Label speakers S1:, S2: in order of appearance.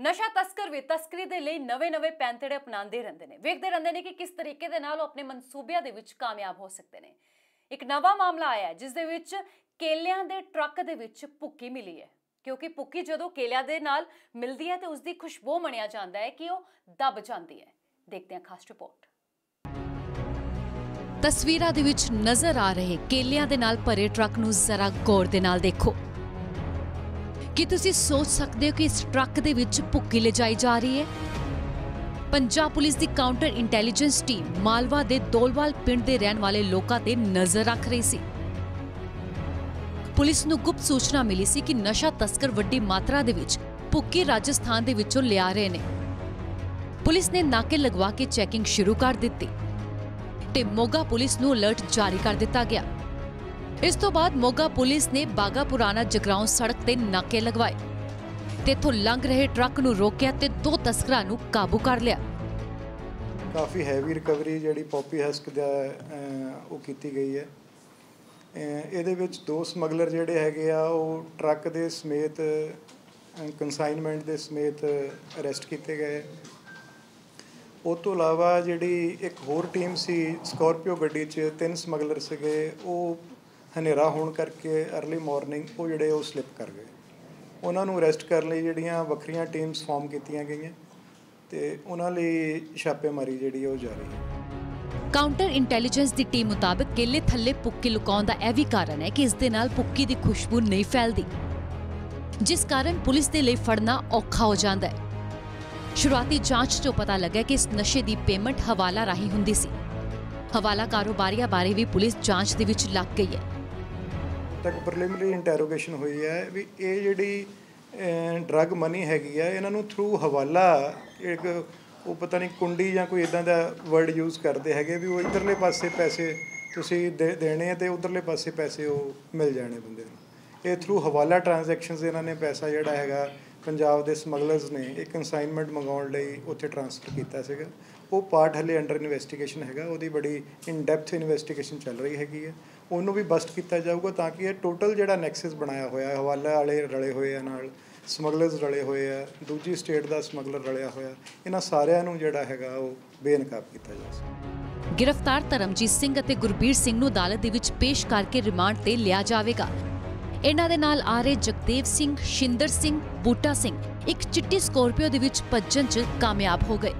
S1: ਨਸ਼ਾ ਤਸਕਰ ਵੀ ਤਸਕਰੀ ਦੇ ਲਈ ਨਵੇਂ-ਨਵੇਂ ਪੈਂਤੜੇ ਅਪਣਾਉਂਦੇ ਰਹਿੰਦੇ ਨੇ। ਵੇਖਦੇ ਰਹਿੰਦੇ ਨੇ ਕਿ ਕਿਸ ਤਰੀਕੇ ਦੇ ਨਾਲ ਉਹ ਆਪਣੇ ਮਨਸੂਬਿਆਂ ਦੇ ਵਿੱਚ ਕਾਮਯਾਬ ਹੋ ਸਕਦੇ ਨੇ। ਇੱਕ ਨਵਾਂ ਮਾਮਲਾ ਆਇਆ ਹੈ, ਜਿਸ ਦੇ ਵਿੱਚ ਕੇਲਿਆਂ ਦੇ ਟਰੱਕ ਦੇ ਵਿੱਚ ਭੁੱਕੀ ਮਿਲੀ ਹੈ। ਕਿਉਂਕਿ ਭੁੱਕੀ ਜਦੋਂ ਕੇਲਿਆਂ ਦੇ ਨਾਲ ਮਿਲਦੀ ਹੈ ਤੇ ਉਸ ਦੀ ਖੁਸ਼ਬੂ ਮੰਨਿਆ ਜਾਂਦਾ ਹੈ ਕਿ ਉਹ ਦਬ ਜਾਂਦੀ ਹੈ। ਦੇਖਦੇ ਹਾਂ ਖਾਸ ਰਿਪੋਰਟ।
S2: ਤਸਵੀਰਾਂ ਦੇ ਵਿੱਚ ਨਜ਼ਰ ਆ ਰਹੇ ਕੇਲਿਆਂ ਦੇ ਨਾਲ ਭਰੇ ਟਰੱਕ ਨੂੰ ਜ਼ਰਾ ਗੌਰ ਦੇ ਨਾਲ ਦੇਖੋ। ਕੀ ਤੁਸੀਂ ਸੋਚ ਸਕਦੇ ਹੋ ਕਿ ਇਸ ਟਰੱਕ ਦੇ ਵਿੱਚ ਭੁੱਕੀ ਲਿਜਾਈ ਜਾ ਰਹੀ ਹੈ? ਪੰਜਾਬ ਪੁਲਿਸ ਦੀ ਕਾਊਂਟਰ ਇੰਟੈਲੀਜੈਂਸ ਟੀਮ ਮਾਲਵਾ ਦੇ ਦੋਲਵਾਲ ਪਿੰਡ ਦੇ ਰਹਿਣ ਵਾਲੇ ਲੋਕਾਂ ਤੇ ਨਜ਼ਰ ਰੱਖ ਰਹੀ ਸੀ। ਪੁਲਿਸ ਨੂੰ ਗੁਪਤ ਸੂਚਨਾ ਮਿਲੀ ਸੀ ਕਿ ਨਸ਼ਾ ਤਸਕਰ ਵੱਡੀ ਮਾਤਰਾ ਦੇ ਵਿੱਚ ਭੁੱਕੀ ਰਾਜਸਥਾਨ ਦੇ ਵਿੱਚੋਂ ਲਿਆ ਰਹੇ ਨੇ। ਪੁਲਿਸ ਨੇ ਨਾਕੇ ਲਗਵਾ ਕੇ ਚੈਕਿੰਗ ਸ਼ੁਰੂ ਕਰ ਦਿੱਤੀ ਤੇ ਮੋਗਾ ਪੁਲਿਸ ਨੂੰ ਅਲਰਟ ਜਾਰੀ ਕਰ ਦਿੱਤਾ ਗਿਆ। ਇਸ ਤੋਂ ਬਾਅਦ ਮੋਗਾ ਪੁਲਿਸ ਨੇ ਬਾਗਾ ਪੁਰਾਣਾ ਜਗਰਾਉਂ ਸੜਕ ਤੇ ਨਾਕੇ ਲਗਵਾਏ ਤੇ ਇੱਥੋਂ ਲੰਘ ਰਹੇ ਟਰੱਕ ਨੂੰ ਰੋਕਿਆ ਤੇ ਦੋ ਤਸਕਰਾਂ ਨੂੰ ਕਾਬੂ ਕਰ ਲਿਆ।
S3: ਕਾਫੀ ਹੈਵੀ ਰਿਕਵਰੀ ਜਿਹੜੀ ਪੌਪੀ ਹਸਕ ਦਾ ਉਹ ਕੀਤੀ ਗਈ ਹੈ। ਇਹਦੇ ਵਿੱਚ ਦੋ ਸਮਗਲਰ ਜਿਹੜੇ ਹੈਗੇ ਆ, ਉਹ ਟਰੱਕ ਦੇ ਸਮੇਤ ਕਨਸਾਈਨਮੈਂਟ ਦੇ ਸਮੇਤ ਅਰੈਸਟ ਕੀਤੇ ਗਏ। ਉਹ ਤੋਂ ਇਲਾਵਾ ਜਿਹੜੀ ਇੱਕ ਹੋਰ ਟੀਮ ਸੀ ਸਕਾਰਪੀਓ ਗੱਡੀ 'ਚ ਤਿੰਨ ਸਮਗਲਰ ਸੀਗੇ, ਉਹ ਹਨੇਰਾ ਹੋਣ ਕਰਕੇ अर्ਲੀ ਮਾਰਨਿੰਗ ਉਹ ਜਿਹੜੇ ਉਹ ਸਲਿੱਪ ਕਰ ਗਏ। ਉਹਨਾਂ ਨੂੰ ਅਰੈਸਟ ਕਰਨ ਲਈ ਜਿਹੜੀਆਂ ਵੱਖਰੀਆਂ ਟੀਮਸ ਫਾਰਮ ਕੀਤੀਆਂ ਗਈਆਂ ਤੇ ਉਹਨਾਂ ਲਈ ਛਾਪੇਮਾਰੀ ਜਿਹੜੀ ਉਹ ਜਾਰੀ ਹੈ।
S2: ਕਾਊਂਟਰ ਇੰਟੈਲੀਜੈਂਸ ਦੀ ਟੀਮ ਮੁਤਾਬਕ ਕੇਲੇ ਥੱਲੇ ਪੁੱਕੀ ਲੁਕਾਉਣ ਦਾ ਇਹ ਵੀ ਕਾਰਨ ਹੈ ਕਿ ਇਸ ਦੇ ਨਾਲ ਪੁੱਕੀ ਦੀ ਖੁਸ਼ਬੂ ਨਹੀਂ ਫੈਲਦੀ, ਜਿਸ ਕਾਰਨ ਪੁਲਿਸ ਦੇ ਲਈ ਫੜਨਾ ਔਖਾ ਹੋ ਜਾਂਦਾ ਹੈ। ਸ਼ੁਰੂਆਤੀ ਜਾਂਚ ਤੋਂ ਪਤਾ ਲੱਗਾ ਕਿ ਇਸ ਨਸ਼ੇ ਦੀ ਪੇਮੈਂਟ ਹਵਾਲਾ ਰਾਹੀਂ ਹੁੰਦੀ ਸੀ। ਹਵਾਲਾ ਕਾਰੋਬਾਰੀਆਂ ਬਾਰੇ ਵੀ ਪੁਲਿਸ ਜਾਂਚ ਦੇ ਵਿੱਚ ਲੱਗ ਗਈ ਹੈ।
S3: ਤੱਕ ਪ੍ਰੀਲਿਮਿਨਰੀ ਇੰਟਰੋਗੇਸ਼ਨ ਹੋਈ ਹੈ ਵੀ ਇਹ ਜਿਹੜੀ ਡਰੱਗ ਮਨੀ ਹੈਗੀ ਆ, ਇਹਨਾਂ ਨੂੰ ਥਰੂ ਹਵਾਲਾ, ਇੱਕ ਉਹ ਪਤਾ ਨਹੀਂ ਕੁੰਡੀ ਜਾਂ ਕੋਈ ਇਦਾਂ ਦਾ ਵਰਡ ਯੂਜ਼ ਕਰਦੇ ਹੈਗੇ ਵੀ ਉਹ ਇਧਰਲੇ ਪਾਸੇ ਪੈਸੇ ਤੁਸੀਂ ਦੇ- ਦੇਣੇ ਆ ਤੇ ਉਧਰਲੇ ਪਾਸੇ ਪੈਸੇ ਉਹ ਮਿਲ ਜਾਣੇ ਬੰਦੇ ਨੂੰ। ਇਹ ਥਰੂ ਹਵਾਲਾ ਟ੍ਰਾਂਜੈਕਸ਼ਨਸ ਇਹਨਾਂ ਨੇ ਪੈਸਾ ਜਿਹੜਾ ਹੈਗਾ, ਪੰਜਾਬ ਦੇ ਸਮਗਲਰਸ ਨੇ ਇੱਕ ਕਨਸਾਈਨਮੈਂਟ ਮੰਗਾਉਣ ਲਈ ਉੱਥੇ ਟ੍ਰਾਂਸਫਰ ਕੀਤਾ ਸੀਗਾ। ਉਹ ਪਾਰਟ ਹਲੇ ਅੰਡਰ ਇਨਵੈਸਟੀਗੇਸ਼ਨ ਹੈਗਾ, ਉਹਦੀ ਬੜੀ ਇਨ ਡੈਪਥ ਇਨਵੈਸਟੀਗੇਸ਼ਨ ਚੱਲ ਰਹੀ ਹੈਗੀ ਹੈ। ਉਹਨੂੰ ਵੀ ਬਸਟ ਕੀਤਾ ਜਾਊਗਾ ਤਾਂ ਕਿ ਇਹ ਟੋਟਲ ਜਿਹੜਾ ਨੈਕਸਸ ਬਣਾਇਆ ਹੋਇਆ ਹੈ, ਹਵਾਲਾ ਵਾਲੇ ਰਲੇ ਹੋਏ ਆ ਨਾਲ ਸਮਗਲਰਸ ਰਲੇ ਹੋਏ ਆ, ਦੂਜੀ ਸਟੇਟ ਦਾ ਸਮਗਲਰ ਰਲਿਆ ਹੋਇਆ, ਇਹਨਾਂ ਸਾਰਿਆਂ ਨੂੰ ਜਿਹੜਾ ਹੈਗਾ ਉਹ ਬੇਨਕਾਬ ਕੀਤਾ ਜਾ ਸਕਦਾ
S2: ਗ੍ਰਿਫਤਾਰ ਧਰਮਜੀਤ ਸਿੰਘ ਅਤੇ ਗੁਰਬੀਰ ਸਿੰਘ ਨੂੰ ਅਦਾਲਤ ਦੇ ਵਿੱਚ ਪੇਸ਼ ਕਰਕੇ ਰਿਮਾਂਡ ਤੇ ਲਿਆ ਜਾਵੇਗਾ। ਇਹਨਾਂ ਦੇ ਨਾਲ ਆ ਰਹੇ ਜਗਦੇਵ ਸਿੰਘ, ਸ਼ਿੰਦਰ ਸਿੰਘ, ਬੂਟਾ ਸਿੰਘ, ਇੱਕ ਚਿੱਟੀ ਸਕੋਰਪੀਓ ਦੇ ਵਿੱਚ ਭੱਜਣ 'ਚ ਕਾਮਯਾਬ ਹੋ ਗਏ।